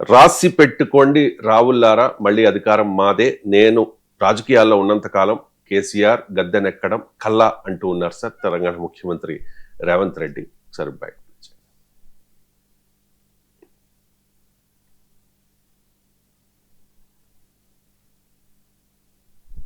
రాసి పెట్టుకోండి రావుల్లారా మళ్ళీ అధికారం మాదే. నేను రాజకీయాల్లో ఉన్నంత కాలం కేసీఆర్ గద్దెనెక్కడం కల్లా అంటూ ఉన్నారు సార్ తెలంగాణ ముఖ్యమంత్రి రేవంత్ రెడ్డి. సార్ బయట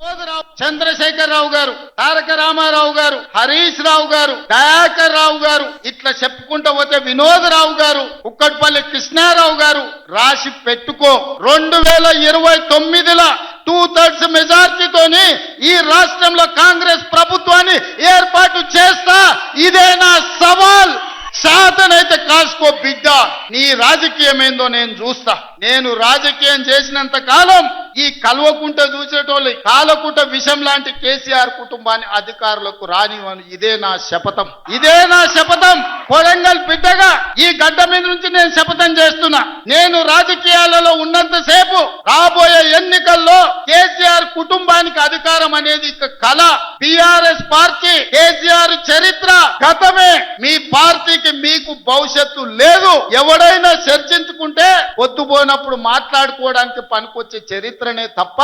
వినోదరావు చంద్రశేఖరరావు గారు తారక రామారావు గారు హరీష్ రావు గారు దయాకర్ రావు గారు ఇట్లా చెప్పుకుంటూ పోతే వినోదరావు గారు కుక్కట్పల్లి కృష్ణారావు గారు రాసి పెట్టుకో. రెండు వేల ఇరవై తొమ్మిదిల టూ థర్డ్స్ మెజార్టీతోని ఈ రాష్ట్రంలో కాంగ్రెస్ ప్రభుత్వాన్ని ఏర్పాటు చేస్తా. ఇదే నా సవాల్. శాతనైతే కాసుకో బిడ్డ. నీ రాజకీయం ఏందో నేను చూస్తా. నేను రాజకీయం చేసినంత కాలం ఈ కల్వకుంట చూసేటోళ్ళు కాలకుంట విషం లాంటి కేసీఆర్ కుటుంబాన్ని అధికారులకు రానివ్వను. ఇదే నా శపథం. ఇదే నా శపథం. కొడంగల్ బిడ్డగా ఈ గడ్డ మీద నుంచి నేను శపథం చేస్తున్నా. నేను రాజకీయాలలో ఉన్నంత సేపు రాబోయే ఎన్నికల్లో కేసీఆర్ కుటుంబానికి అధికారం అనేది ఇక కళ. టిఆర్ఎస్ పార్టీ కేసీఆర్ చరిత్ర గతమే. మీ పార్టీకి మీకు భవిష్యత్తు లేదు. ఎవడైనా చర్చించుకుంటే పొద్దుపోయినప్పుడు మాట్లాడుకోవడానికి పనికొచ్చే చరిత్రనే తప్ప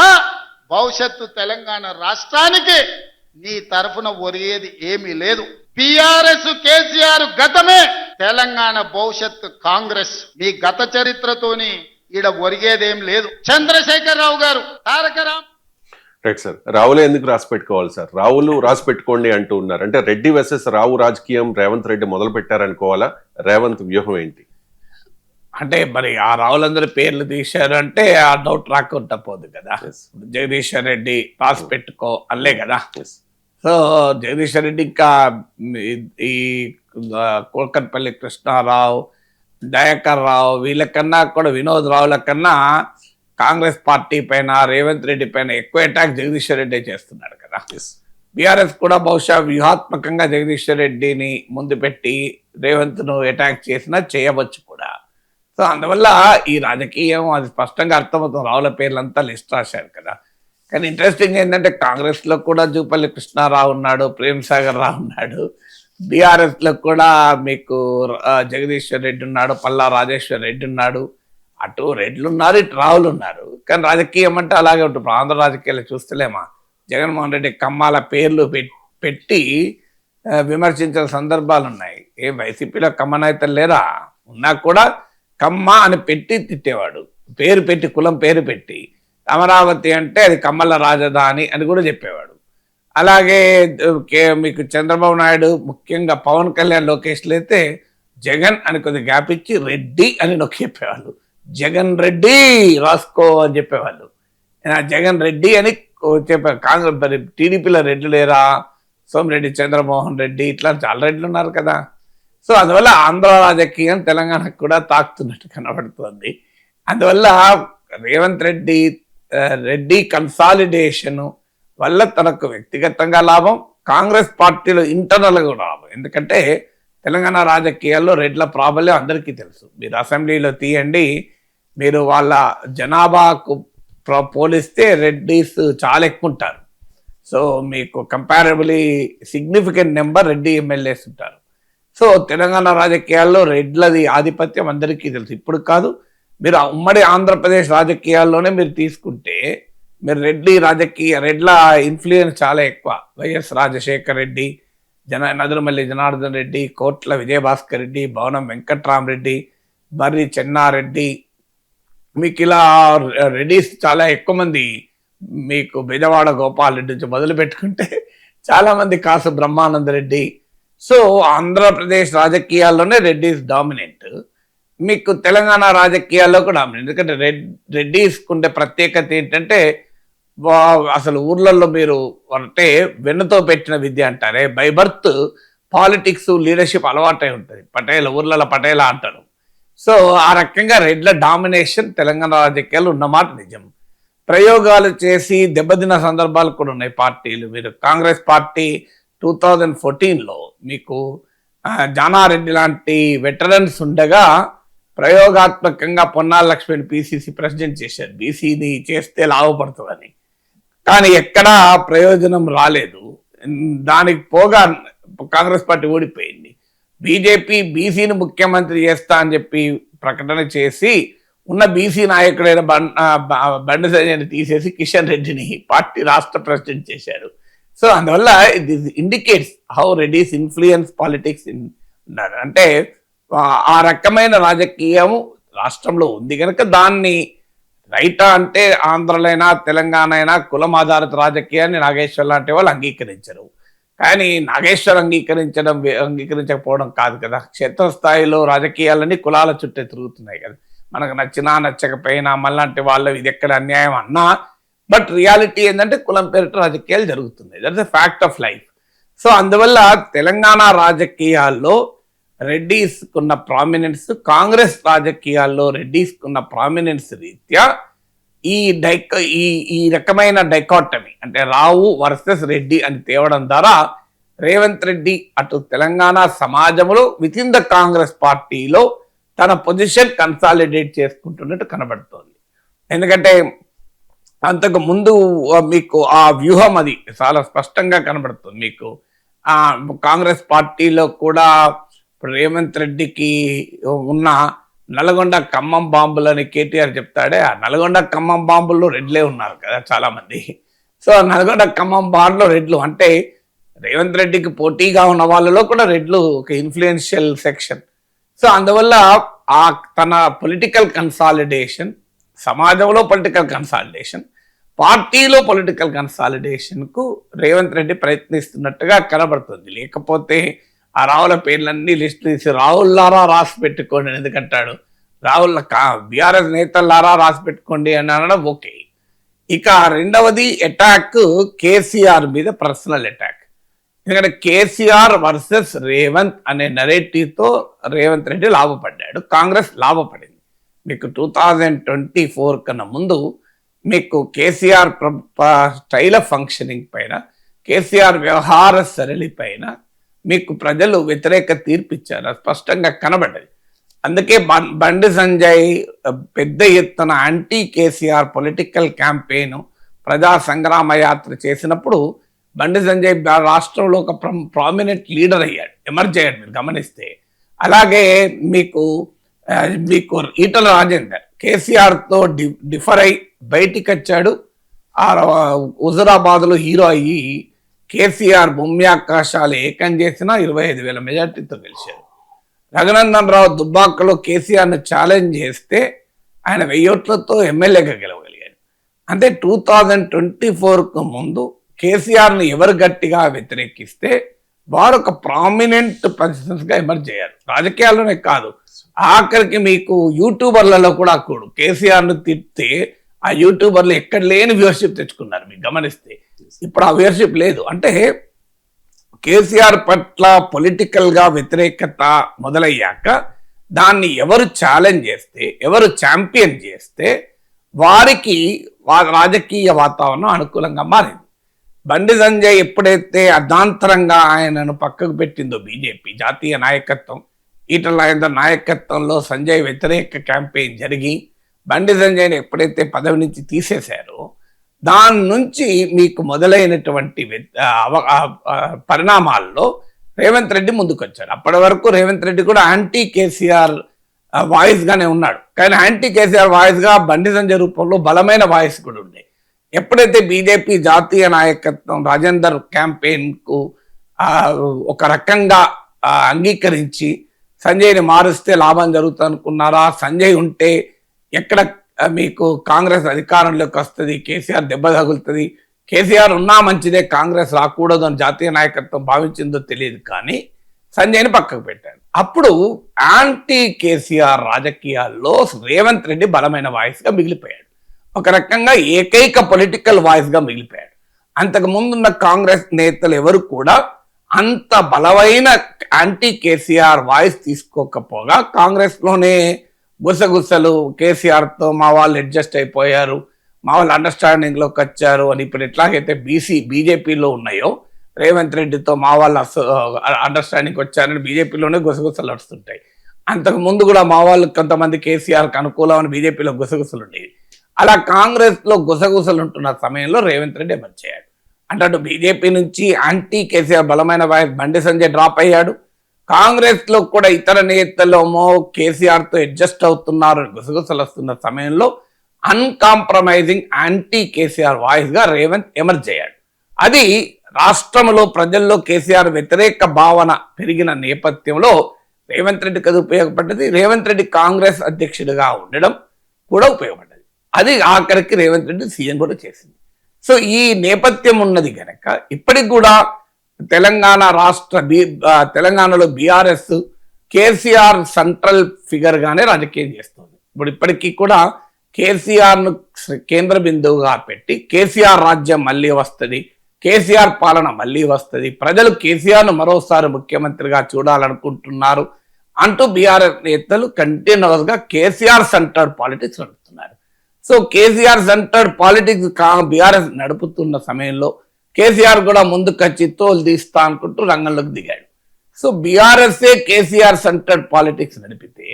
భవిష్యత్తు తెలంగాణ రాష్ట్రానికి నీ తరఫున ఒరిగేది ఏమీ లేదు. టిఆర్ఎస్ కేసీఆర్ గతమే. తెలంగాణ భవిష్యత్తు కాంగ్రెస్. మీ గత చరిత్రతోని ఈడ ఒరిగేదేం లేదు. చంద్రశేఖరరావు గారు తారక రామ్ రైట్ సార్ రావులే ఎందుకు రాసి పెట్టుకోవాలి సార్ రావులు రాసి పెట్టుకోండి అంటూ ఉన్నారు. అంటే రెడ్డి వర్సెస్ రావు రాజకీయం రేవంత్ రెడ్డి మొదలు పెట్టారనుకోవాలా? రేవంత్ వ్యూహం ఏంటి? అంటే మరి ఆ రావులందరి పేర్లు తీశారు అంటే ఆ డౌట్ రాకుండా పోదు కదా. జగదీశ్వర్ రెడ్డి రాసి పెట్టుకో అల్లే కదా. సో జగదీశ్వర్ రెడ్డి ఇంకా ఈ- కోల్కట్పల్లి కృష్ణారావు దయాకర్ రావు వీళ్ళకన్నా కూడా వినోద్ రావుల కన్నా కాంగ్రెస్ పార్టీ పైన రేవంత్ రెడ్డి పైన ఎక్కువ అటాక్ జగదీశ్వర్ రెడ్డి చేస్తున్నాడు కదా. బీఆర్ఎస్ కూడా బహుశా వ్యూహాత్మకంగా జగదీశ్వర్ రెడ్డిని ముందు పెట్టి రేవంత్ను అటాక్ చేసినా చేయవచ్చు కూడా. సో అందువల్ల ఈ రాజకీయం అది స్పష్టంగా అర్థమవుతుంది. రావుల పేర్లంతా లిస్ట్ రాశారు కదా. కానీ ఇంట్రెస్టింగ్ ఏంటంటే కాంగ్రెస్లో కూడా జూపల్లి కృష్ణారావు ఉన్నాడు ప్రేమ్ సాగర్ రావు ఉన్నాడు. బీఆర్ఎస్లో కూడా మీకు జగదీశ్వర్ రెడ్డి ఉన్నాడు పల్లా రాజేశ్వర్ రెడ్డి ఉన్నాడు. అటు రెడ్లు ఉన్నారు ఇటు రావులు ఉన్నారు కానీ రాజకీయం అంటే అలాగే ఉంటుంది. ఇప్పుడు ఆంధ్ర రాజకీయాలు చూస్తలేమా? జగన్మోహన్ రెడ్డి కమ్మాల పేర్లు పెట్టి విమర్శించిన సందర్భాలు ఉన్నాయి. ఏ వైసీపీలో కమ్మనైతే లేరా? ఉన్నా కూడా కమ్మ అని పెట్టి తిట్టేవాడు. పేరు పెట్టి కులం పేరు పెట్టి. అమరావతి అంటే అది కమ్మల రాజధాని అని కూడా చెప్పేవాడు. అలాగే కే- మీకు చంద్రబాబు నాయుడు ముఖ్యంగా పవన్ కళ్యాణ్ లోకేష్లు అయితే జగన్ అని కొద్ది గ్యాప్ ఇచ్చి రెడ్డి అని నొక్కి చెప్పేవాళ్ళు. జగన్ రెడ్డి రాసుకో అని చెప్పేవాళ్ళు. జగన్ రెడ్డి అని చెప్పారు కాంగ్రెస్ మరి టీడీపీలో రెడ్డి లేరా? సోమిరెడ్డి చంద్రమోహన్ రెడ్డి ఇట్లా చాలా రెడ్లు ఉన్నారు కదా. సో అందువల్ల ఆంధ్ర రాజకీయం తెలంగాణకు కూడా తాకుతున్నట్టు కనబడుతుంది. అందువల్ల రేవంత్ రెడ్డి రెడ్డి కన్సాలిడేషన్ వల్ల తనకు వ్యక్తిగతంగా లాభం కాంగ్రెస్ పార్టీలో ఇంటర్నల్ కూడా లాభం. ఎందుకంటే తెలంగాణ రాజకీయాల్లో రెడ్ల ప్రాబల్యం అందరికీ తెలుసు. మీరు అసెంబ్లీలో తీయండి మీరు వాళ్ళ జనాభాకు పోలిస్తే రెడ్డీస్ చాలా ఎక్కువ ఉంటారు సో మీకు comparably significant number Reddy MLAs ఉంటారు. సో తెలంగాణ రాజకీయాల్లో రెడ్లది ఆధిపత్యం అందరికీ తెలుసు. ఇప్పుడు కాదు మీరు ఉమ్మడి ఆంధ్రప్రదేశ్ రాజకీయాల్లోనే మీరు తీసుకుంటే మీరు రెడ్డి రాజకీయ రెడ్ల ఇన్ఫ్లుయెన్స్ చాలా ఎక్కువ. వైఎస్ రాజశేఖర్ రెడ్డి జన నదులమల్లి జనార్దన్ రెడ్డి కోట్ల విజయభాస్కర్ రెడ్డి భవనం వెంకట్రామరెడ్డి మర్రి చెన్నారెడ్డి మీకు ఇలా రెడీస్ చాలా ఎక్కువ మంది మీకు బెజవాడ గోపాల్ రెడ్డి నుంచి మొదలు పెట్టుకుంటే కాసు బ్రహ్మానంద రెడ్డి. సో ఆంధ్రప్రదేశ్ రాజకీయాల్లోనే రెడ్డిస్ డామినెంట్. మీకు తెలంగాణ రాజకీయాల్లో కూడా డామినెంట్. ఎందుకంటే రెడ్ రెడ్డిస్ ఉండే ప్రత్యేకత ఏంటంటే అసలు ఊర్లలో మీరు అంటే వెన్నుతో పెట్టిన విద్య అంటారే బై బర్త్ పాలిటిక్స్ లీడర్షిప్ అలవాటై ఉంటుంది. పటేల ఊర్లలో పటేల అంటారు. సో ఆ రకంగా రెడ్ల డామినేషన్ తెలంగాణ రాజకీయాలు ఉన్నమాట నిజం. ప్రయోగాలు చేసి దెబ్బతిన్న సందర్భాలు కూడా ఉన్నాయి పార్టీలు. మీరు కాంగ్రెస్ పార్టీ టూ థౌజండ్ ఫోర్టీన్లో మీకు జానారెడ్డి లాంటి వెటరన్స్ ఉండగా ప్రయోగాత్మకంగా పొన్నాల లక్ష్మణ్ పిసిసి ప్రెసిడెంట్ చేశారు. బీసీని చేస్తే లాభపడుతుందని. కానీ ఎక్కడా ప్రయోజనం రాలేదు. దానికి పోగా కాంగ్రెస్ పార్టీ ఓడిపోయింది. బీజేపీ బీసీని ముఖ్యమంత్రి చేస్తా అని చెప్పి ప్రకటన చేసి ఉన్న బీసీ నాయకుడైన బండ్ బండి సంజయ్ని తీసేసి కిషన్ రెడ్డిని పార్టీ రాష్ట్ర ప్రెసిడెంట్ చేశారు సో అందువల్ల this indicates how Reddys influence politics in అంటే ఆ- ఆ రకమైన రాజకీయం రాష్ట్రంలో ఉంది కనుక దాన్ని రైటా అంటే ఆంధ్రలైనా తెలంగాణ అయినా కులం ఆధారిత రాజకీయాన్ని నాగేశ్వర్ లాంటి వాళ్ళు అంగీకరించరు. కానీ నాగేశ్వర్ అంగీకరించడం అంగీకరించకపోవడం కాదు కదా. క్షేత్రస్థాయిలో రాజకీయాలన్నీ కులాల చుట్టే తిరుగుతున్నాయి కదా. మనకు నచ్చినా నచ్చకపోయినా మళ్ళంటి వాళ్ళు ఇది ఎక్కడ అన్యాయం అన్నా బట్ రియాలిటీ ఏంటంటే కులం పేరిట రాజకీయాలు జరుగుతున్నాయి. That is fact of life. So అందువల్ల తెలంగాణ రాజకీయాల్లో రెడ్డిస్కున్న ప్రామినెన్స్ కాంగ్రెస్ రాజకీయాల్లో రెడ్డిస్కున్న ప్రామినెన్స్ రీత్యా ఈ డైక్ ఈ ఈ రకమైన డైకాటమీ అంటే రావు వర్సెస్ రెడ్డి అని తేవడం ద్వారా రేవంత్ రెడ్డి అటు తెలంగాణ సమాజంలో విత్ ఇన్ ద కాంగ్రెస్ పార్టీలో తన పొజిషన్ కన్సాలిడేట్ చేసుకుంటున్నట్టు కనబడుతోంది. ఎందుకంటే అంతకు ముందు మీకు ఆ వ్యూహం అది చాలా స్పష్టంగా కనబడుతుంది. మీకు కాంగ్రెస్ పార్టీలో కూడా రేవంత్ రెడ్డికి ఉన్న నల్గొండ ఖమ్మం బాంబులు అని కేటీఆర్ చెప్తాడే. ఆ నల్గొండ ఖమ్మం బాంబుల్లో రెడ్లే ఉన్నారు కదా చాలామంది. సో నల్గొండ ఖమ్మం బార్లో రెడ్లు అంటే రేవంత్ రెడ్డికి పోటీగా ఉన్న వాళ్ళలో కూడా రెడ్లు ఒక ఇన్ఫ్లుయెన్షియల్ సెక్షన్. సో అందువల్ల ఆ తన పొలిటికల్ కన్సాలిడేషన్ సమాజంలో పొలిటికల్ కన్సాలిడేషన్ పార్టీలో పొలిటికల్ కన్సాలిడేషన్కు రేవంత్ రెడ్డి ప్రయత్నిస్తున్నట్టుగా కనబడుతుంది. లేకపోతే ఆ రావుల పేర్లన్నీ లిస్ట్ తీసి రావుల్లారా రాసి పెట్టుకోండి అని ఎందుకంటాడు? రావుల కా బీఆర్ఎస్ నేతల్లారా రాసి పెట్టుకోండి అని అనడం ఓకే. ఇక రెండవది అటాక్ కేసీఆర్ మీద పర్సనల్ అటాక్ ఎందుకంటే కేసీఆర్ వర్సెస్ రేవంత్ అనే నరేటివ్తో రేవంత్ రెడ్డి లాభపడ్డాడు. కాంగ్రెస్ లాభపడింది. మీకు టూ థౌజండ్ ట్వంటీ ఫోర్ కన్నా ముందు మీకు కేసీఆర్ స్టైల్ ఆఫ్ ఫంక్షనింగ్ పైన కేసీఆర్ వ్యవహార సరళి పైన మీకు ప్రజలు వ్యతిరేక తీర్పు ఇచ్చారు. స్పష్టంగా కనబడ్డది. అందుకే బం- బండి సంజయ్ పెద్ద ఎత్తున యాంటీ కేసీఆర్ పొలిటికల్ క్యాంపెయిన్ ప్రజా సంగ్రామ యాత్ర చేసినప్పుడు బండి సంజయ్ రాష్ట్రంలో ఒక ప్రామినెంట్ లీడర్ అయ్యాడు. ఎమర్జ్ అయ్యాడు మీరు గమనిస్తే. అలాగే మీకు మీకు ఈటల రాజేందర్ కేసీఆర్తో డి డిఫర్ అయి బయటికి వచ్చాడు ఆ హీరో అయ్యి కేసీఆర్ భూమి ఆకాశాలు ఏకం చేసినా ఇరవై ఐదు వేల మెజార్టీతో గెలిచారు. రఘునందన్ రావు దుబ్బాకలో కేసీఆర్ను ఛాలెంజ్ చేస్తే ఆయన వెయ్యోట్లతో ఎమ్మెల్యేగా గెలవగలిగాడు అంటే టూ థౌజండ్ ట్వంటీ ఫోర్కు ముందు కేసీఆర్ను ఎవరు గట్టిగా వ్యతిరేకిస్తే వారు ఒక ప్రామినెంట్ పర్సన్స్గా ఎమర్జ్ అయ్యారు. రాజకీయాల్లోనే కాదు. ఆఖరికి మీకు యూట్యూబర్లలో కూడా కూడు. కేసీఆర్ను తిప్పితే ఆ యూట్యూబర్లు ఎక్కడ లేని వ్యూషిప్ తెచ్చుకున్నారు. మీకు గమనిస్తే ఇప్పుడు ఆ వేర్షిప్ లేదు. అంటే కేసీఆర్ పట్ల పొలిటికల్గా వ్యతిరేకత మొదలయ్యాక దాన్ని ఎవరు ఛాలెంజ్ చేస్తే ఎవరు ఛాంపియన్ చేస్తే వారికి రాజకీయ వాతావరణం అనుకూలంగా మారింది. బండి సంజయ్ ఎప్పుడైతే అర్ధాంతరంగా ఆయనను పక్కకు పెట్టిందో బీజేపీ జాతీయ నాయకత్వం ఈటల ఆయన నాయకత్వంలో సంజయ్ వ్యతిరేక క్యాంపెయిన్ జరిగి బండి సంజయ్ని ఎప్పుడైతే పదవి నుంచి తీసేశారో దాని నుంచి మీకు మొదలైనటువంటి అవ- పరిణామాల్లో రేవంత్ రెడ్డి ముందుకొచ్చాడు అప్పటి వరకు రేవంత్ రెడ్డి కూడా యాంటీ కేసీఆర్ వాయిస్గానే ఉన్నాడు. కానీ యాంటీ కేసీఆర్ వాయిస్గా బండి సంజయ్ రూపంలో బలమైన వాయిస్ కూడా ఉండే ఎప్పుడైతే బీజేపీ జాతీయ నాయకత్వం రాజేందర్ క్యాంపెయిన్కు ఒక రకంగా అంగీకరించి సంజయ్ని మారిస్తే లాభం జరుగుతుంది అనుకున్నారా సంజయ్ ఉంటే ఎక్కడ మీకు కాంగ్రెస్ అధికారంలోకి వస్తుంది కేసీఆర్ దెబ్బ తగులుతుంది. కేసీఆర్ ఉన్నా మంచిదే కాంగ్రెస్ రాకూడదు అని జాతీయ నాయకత్వం భావించిందో తెలియదు కానీ సంజయ్ని పక్కకు పెట్టారు. అప్పుడు యాంటీ కేసీఆర్ రాజకీయాల్లో రేవంత్ రెడ్డి బలమైన వాయిస్గా మిగిలిపోయాడు. ఒక రకంగా ఏకైక పొలిటికల్ వాయిస్గా మిగిలిపోయాడు. అంతకు ముందున్న కాంగ్రెస్ నేతలు ఎవరు కూడా అంత బలమైన యాంటీ కేసీఆర్ వాయిస్ తీసుకోకపోగా కాంగ్రెస్లోనే గుసగుసలు కేసీఆర్తో మా వాళ్ళు అడ్జస్ట్ అయిపోయారు మా వాళ్ళు అండర్స్టాండింగ్లోకి వచ్చారు అని ఇప్పుడు ఎట్లాగైతే బీసీ బీజేపీలో ఉన్నాయో రేవంత్ రెడ్డితో మా వాళ్ళు అండర్స్టాండింగ్ వచ్చారని బీజేపీలోనే గుసగుసలు వస్తుంటాయి అంతకు ముందు కూడా మా వాళ్ళు కొంతమంది కేసీఆర్కి అనుకూలమని బీజేపీలో గుసగుసలు ఉండేవి. అలా కాంగ్రెస్లో గుసగుసలు ఉంటున్న సమయంలో రేవంత్ రెడ్డి ఎమర్చేయాడు అంటే అటు బీజేపీ నుంచి యాంటీ కేసీఆర్ బలమైన వాయిస్ బండి సంజయ్ డ్రాప్ అయ్యాడు. కాంగ్రెస్లో కూడా ఇతర నేతలమో కేసీఆర్తో అడ్జస్ట్ అవుతున్నారు అని గుసగుసలు వస్తున్న సమయంలో అన్కాంప్రమైజింగ్ యాంటీ కేసీఆర్ వాయిస్గా రేవంత్ ఎమర్జ్ అయ్యాడు. అది రాష్ట్రంలో ప్రజల్లో కేసీఆర్ వ్యతిరేక భావన పెరిగిన నేపథ్యంలో రేవంత్ రెడ్డికి అది ఉపయోగపడ్డది. రేవంత్ రెడ్డి కాంగ్రెస్ అధ్యక్షుడిగా ఉండడం కూడా ఉపయోగపడ్డది. అది ఆఖరికి రేవంత్ రెడ్డి సీఎం కూడా చేసింది. సో ఈ నేపథ్యం ఉన్నది కనుక ఇప్పటికి కూడా తెలంగాణ రాష్ట్ర బి తెలంగాణలో బీఆర్ఎస్ కేసీఆర్ సెంట్రల్ ఫిగర్గానే రాజకీయం చేస్తుంది. ఇప్పుడు ఇప్పటికీ కూడా కేసీఆర్ను కేంద్ర బిందువుగా పెట్టి కేసీఆర్ రాజ్యం మళ్ళీ వస్తుంది కేసీఆర్ పాలన మళ్ళీ వస్తుంది ప్రజలు కేసీఆర్ను మరోసారి ముఖ్యమంత్రిగా చూడాలనుకుంటున్నారు అంటూ బీఆర్ఎస్ నేతలు కంటిన్యూస్గా కేసీఆర్ సెంటర్డ్ పాలిటిక్స్ నడుపుతున్నారు. సో కేసీఆర్ సెంటర్డ్ పాలిటిక్స్ కా బీఆర్ఎస్ నడుపుతున్న సమయంలో కేసీఆర్ కూడా ముందుకొచ్చి తోలు తీస్తా అనుకుంటూ రంగంలోకి దిగాడు. సో బీఆర్ఎస్ఏ కేసీఆర్ సెంటర్డ్ పాలిటిక్స్ నడిపితే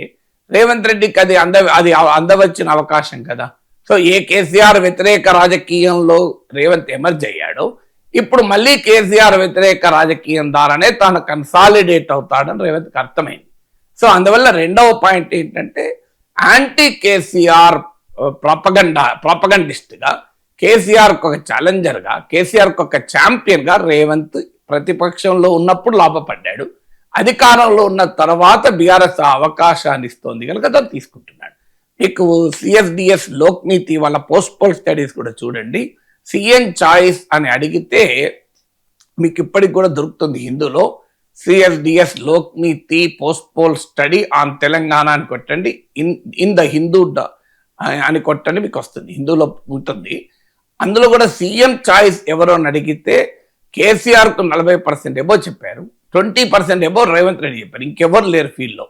రేవంత్ రెడ్డికి అది అంద అది అందవచ్చిన అవకాశం కదా. సో ఏ కేసీఆర్ వ్యతిరేక రాజకీయంలో రేవంత్ ఎమర్జ్ అయ్యాడో ఇప్పుడు మళ్ళీ కేసీఆర్ వ్యతిరేక రాజకీయం ద్వారానే తాను కన్సాలిడేట్ అవుతాడని రేవంత్కి అర్థమైంది. సో అందువల్ల రెండవ పాయింట్ ఏంటంటే యాంటీ కేసీఆర్ ప్రపగండా ప్రపగండిస్ట్ కేసీఆర్కి ఒక ఛాలెంజర్గా కేసీఆర్కి ఒక ఛాంపియన్గా రేవంత్ ప్రతిపక్షంలో ఉన్నప్పుడు లాభపడ్డాడు. అధికారంలో ఉన్న తర్వాత బీఆర్ఎస్ అవకాశాన్ని ఇస్తోంది కనుక దాన్ని తీసుకుంటున్నాడు. మీకు సిఎస్డిఎస్ లోక్నీతి వాళ్ళ పోస్ట్ పోల్ స్టడీస్ కూడా చూడండి. సిఎన్ చాయిస్ అని అడిగితే మీకు ఇప్పటికి కూడా దొరుకుతుంది హిందూలో CSDS Lokniti post poll study on Telangana అని కొట్టండి. ఇన్ ఇన్ ద హిందూ అని కొట్టండి మీకు వస్తుంది. హిందూలో ఉంటుంది. అందులో కూడా సీఎం చాయిస్ ఎవరో అని అడిగితే కేసీఆర్కు నలభై పర్సెంట్ ఎబో చెప్పారు. Twenty percent above Revanth Reddy చెప్పారు. ఇంకెవరు లేరు ఫీల్డ్లో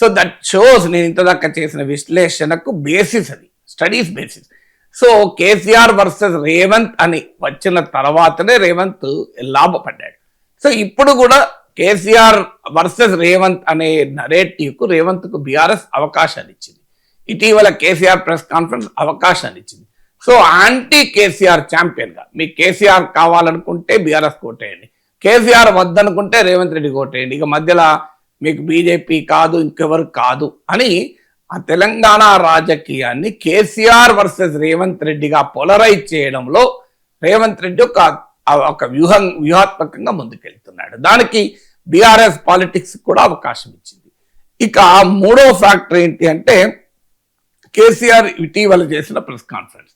సో దట్ షోస్ నేను ఇంతదాకా చేసిన విశ్లేషణకు బేసిస్ అది. Studies basis so KCR versus Revanth అని వచ్చిన తర్వాతనే రేవంత్ లాభపడ్డాడు. సో ఇప్పుడు కూడా కేసీఆర్ వర్సెస్ రేవంత్ అనే నరేటివ్కు కు రేవంత్కు బీఆర్ఎస్ అవకాశాన్ని ఇచ్చింది. ఇటీవల కేసీఆర్ ప్రెస్ కాన్ఫరెన్స్ అవకాశాన్ని ఇచ్చింది. సో యాంటీ కేసీఆర్ ఛాంపియన్గా మీకు కేసీఆర్ కావాలనుకుంటే బీఆర్ఎస్ కోటేయండి. కేసీఆర్ వద్దనుకుంటే రేవంత్ రెడ్డి కోటేయండి. ఇక మధ్యలో మీకు బీజేపీ కాదు ఇంకెవరు కాదు అని ఆ తెలంగాణ రాజకీయాన్ని కేసీఆర్ వర్సెస్ రేవంత్ రెడ్డిగా పొలరైజ్ చేయడంలో రేవంత్ రెడ్డి ఒక ఒక వ్యూహం వ్యూహాత్మకంగా ముందుకెళ్తున్నాడు. దానికి బీఆర్ఎస్ పాలిటిక్స్ కూడా అవకాశం ఇచ్చింది. ఇక మూడో ఫ్యాక్టర్ ఏంటి అంటే కేసీఆర్ ఇటీవల చేసిన ప్రెస్ కాన్ఫరెన్స్.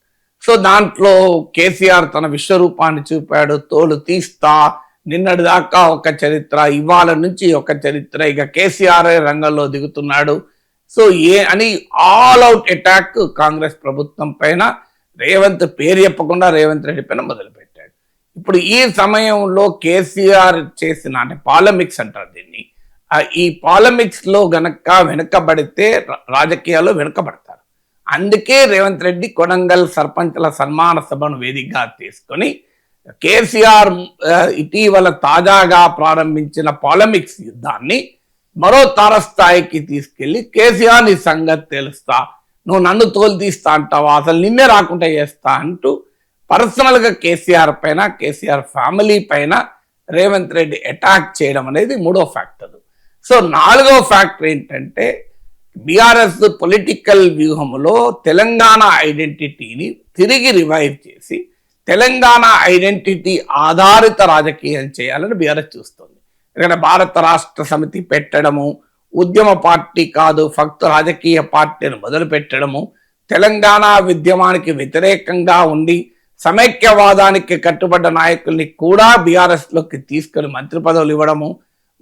సో దాంట్లో కేసీఆర్ తన విశ్వరూపాన్ని చూపాడు తోలు తీస్తా నిన్నటి దాకా ఒక చరిత్ర ఇవాళ నుంచి ఒక చరిత్ర. ఇక కేసీఆర్ రంగంలో దిగుతున్నాడు. సో ఏ అని ఆల్ అవుట్ అటాక్ కాంగ్రెస్ ప్రభుత్వం పైన రేవంత్ పేరు చెప్పకుండా రేవంత్ రెడ్డి పైన మొదలుపెట్టాడు. ఇప్పుడు ఈ సమయంలో కేసీఆర్ చేసిన అంటే పాలమిక్స్ అంటారు దీన్ని. ఈ పాలమిక్స్లో గనక వెనుకబడితే రా- రాజకీయాల్లో వెనుకబడతారు అందుకే రేవంత్ రెడ్డి కొడంగల్ సర్పంచ్ల సన్మాన సభను వేదికగా తీసుకొని కేసీఆర్ ఇటీవల తాజాగా ప్రారంభించిన పాలమిక్స్ యుద్ధాన్ని మరో తారస్థాయికి తీసుకెళ్ళి కేసీఆర్ నీ సంగతి తెలుస్తా. నువ్వు నన్ను తోలు తీస్తా అంటావా? అసలు నిన్నే రాకుండా చేస్తా అంటూ పర్సనల్గా కేసీఆర్ పైన కేసీఆర్ ఫ్యామిలీ పైన రేవంత్ రెడ్డి అటాక్ చేయడం అనేది మూడో ఫ్యాక్టర్. సో నాలుగో ఫ్యాక్టర్ ఏంటంటే బీఆర్ఎస్ పొలిటికల్ వ్యూహంలో తెలంగాణ ఐడెంటిటీని తిరిగి రివైవ్ చేసి తెలంగాణ ఐడెంటిటీ ఆధారిత రాజకీయం చేయాలని బీఆర్ఎస్ చూస్తుంది. ఎందుకంటే భారత రాష్ట్ర సమితి పెట్టడము ఉద్యమ పార్టీ కాదు ఫక్తు రాజకీయ పార్టీని మొదలు పెట్టడము తెలంగాణ ఉద్యమానికి వ్యతిరేకంగా ఉండి సమైక్యవాదానికి కట్టుబడ్డ నాయకుల్ని కూడా బీఆర్ఎస్లోకి తీసుకొని మంత్రి పదవులు ఇవ్వడము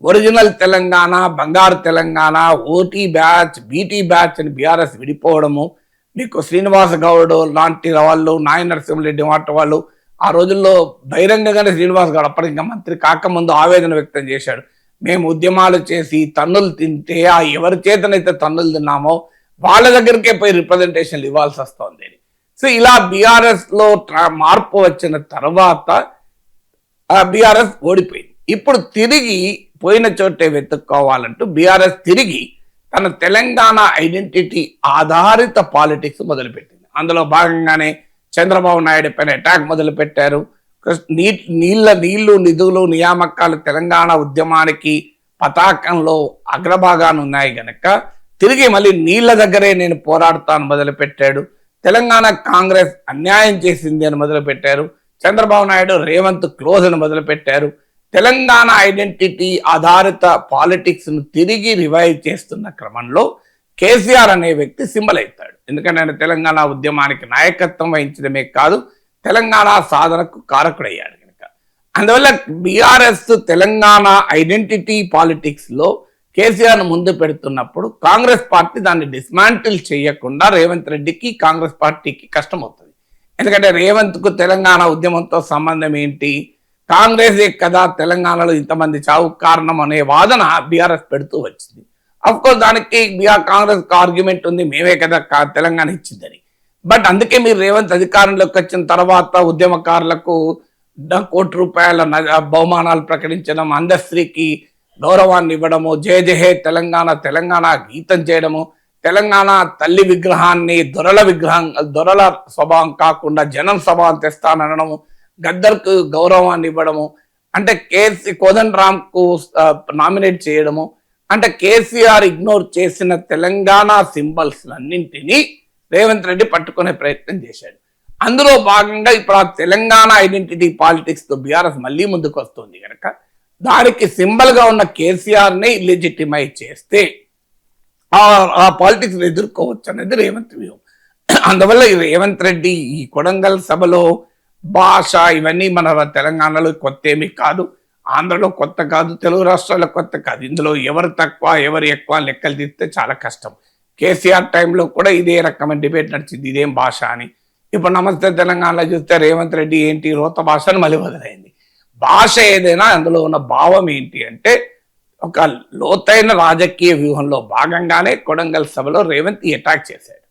ఒరిజినల్ తెలంగాణ బంగారు Telangana OT batch BT batch అని బీఆర్ఎస్ విడిపోవడము మీకు శ్రీనివాస గౌడ్ లాంటి వాళ్ళు నాయ నరసింహరెడ్డి వాళ్ళు ఆ రోజుల్లో బహిరంగంగానే శ్రీనివాస్ గౌడ్ అప్పటికి మంత్రి కాకముందు ఆవేదన వ్యక్తం చేశాడు. మేము ఉద్యమాలు చేసి తన్నులు తింటే ఆ ఎవరి చేతనైతే తన్నులు తిన్నామో వాళ్ళ దగ్గరికే పోయి రిప్రజెంటేషన్లు ఇవ్వాల్సి వస్తుంది సో ఇలా బీఆర్ఎస్లో ట్రా- మార్పు వచ్చిన తర్వాత బీఆర్ఎస్ ఓడిపోయింది. ఇప్పుడు తిరిగి పోయిన చోటే వెతుక్కోవాలంటూ బీఆర్ఎస్ తిరిగి తన తెలంగాణ ఐడెంటిటీ ఆధారిత పాలిటిక్స్ మొదలుపెట్టింది. అందులో భాగంగానే చంద్రబాబు నాయుడు పైన అటాక్ మొదలుపెట్టారు. నీ నీళ్ళ నీళ్ళు నిధులు నియామకాలు తెలంగాణ ఉద్యమానికి పతాకంలో అగ్రభాగాన్ని ఉన్నాయి గనక తిరిగి మళ్ళీ నీళ్ళ దగ్గరే నేను పోరాడతాను మొదలుపెట్టాడు. తెలంగాణ కాంగ్రెస్ అన్యాయం చేసింది అని మొదలుపెట్టారు. చంద్రబాబు నాయుడు రేవంత్ క్లోజ్ అని మొదలుపెట్టారు. తెలంగాణ ఐడెంటిటీ ఆధారిత పాలిటిక్స్ను తిరిగి రివైవ్ చేస్తున్న క్రమంలో కేసీఆర్ అనే వ్యక్తి సింబల్ అవుతాడు ఎందుకంటే ఆయన తెలంగాణ ఉద్యమానికి నాయకత్వం వహించడమే కాదు తెలంగాణ సాధనకు కారకుడయ్యాడు కనుక అందువల్ల బీఆర్ఎస్ తెలంగాణ ఐడెంటిటీ పాలిటిక్స్లో కేసీఆర్ ముందు పెడుతున్నప్పుడు కాంగ్రెస్ పార్టీ దాన్ని డిస్మాంటిల్ చేయకుండా రేవంత్ రెడ్డికి కాంగ్రెస్ పార్టీకి కష్టం అవుతుంది ఎందుకంటే రేవంత్కు తెలంగాణ ఉద్యమంతో సంబంధం ఏంటి? కాంగ్రెస్ కదా తెలంగాణలో ఇంతమంది చావు కారణం అనే వాదన బీఆర్ఎస్ పెడుతూ వచ్చింది. అఫ్ కోర్స్ దానికి బీఆర్ కాంగ్రెస్ ఆర్గ్యుమెంట్ ఉంది మేమే కదా కా- తెలంగాణ ఇచ్చిందని. బట్ అందుకే మీరు రేవంత్ అధికారంలోకి వచ్చిన తర్వాత ఉద్యమకారులకు కోటి రూపాయల న- బహుమానాలు ప్రకటించడం అందశ్రీకి గౌరవాన్ని ఇవ్వడము జయ జయహే తెలంగాణ తెలంగాణ గీతం చేయడము తెలంగాణ తల్లి విగ్రహాన్ని దొరల విగ్రహం దొరల స్వభావం కాకుండా జనం స్వభావం తెస్తాననడము గద్దర్కు గౌరవాన్ని ఇవ్వడము అంటే కేసీ కోదండ రామ్కు నామినేట్ చేయడము అంటే కేసీఆర్ ఇగ్నోర్ చేసిన తెలంగాణ సింబల్స్ అన్నింటినీ రేవంత్ రెడ్డి పట్టుకునే ప్రయత్నం చేశాడు. అందులో భాగంగా ఇప్పుడు ఆ తెలంగాణ ఐడెంటిటీ పాలిటిక్స్తో బీఆర్ఎస్ మళ్ళీ ముందుకు వస్తుంది కనుక దానికి సింబల్గా ఉన్న కేసీఆర్ని ఇల్లిజిటిమైజ్ చేస్తే ఆ పాలిటిక్స్ ఎదుర్కోవచ్చు అనేది రేవంత్ వ్యూహం. అందువల్ల రేవంత్ రెడ్డి ఈ కొడంగల్ సభలో భాష ఇవన్నీ మన తెలంగాణలో కొత్త ఏమీ కాదు. ఆంధ్రలో కొత్త కాదు తెలుగు రాష్ట్రాల్లో కొత్త కాదు. ఇందులో ఎవరు తక్కువ ఎవరు ఎక్కువ లెక్కలు తీస్తే చాలా కష్టం. కేసీఆర్ టైంలో కూడా ఇదే రకమైన డిబేట్ నడిచింది ఇదేం భాష అని. ఇప్పుడు నమస్తే తెలంగాణలో చూస్తే రేవంత్ రెడ్డి ఏంటి రోత భాష అని మళ్ళీ మొదలైంది భాష ఏదైనా అందులో ఉన్న భావం ఏంటి అంటే ఒక లోతైన రాజకీయ వ్యూహంలో భాగంగానే కొడంగల్ సభలో రేవంత్ అటాక్ చేశాడు.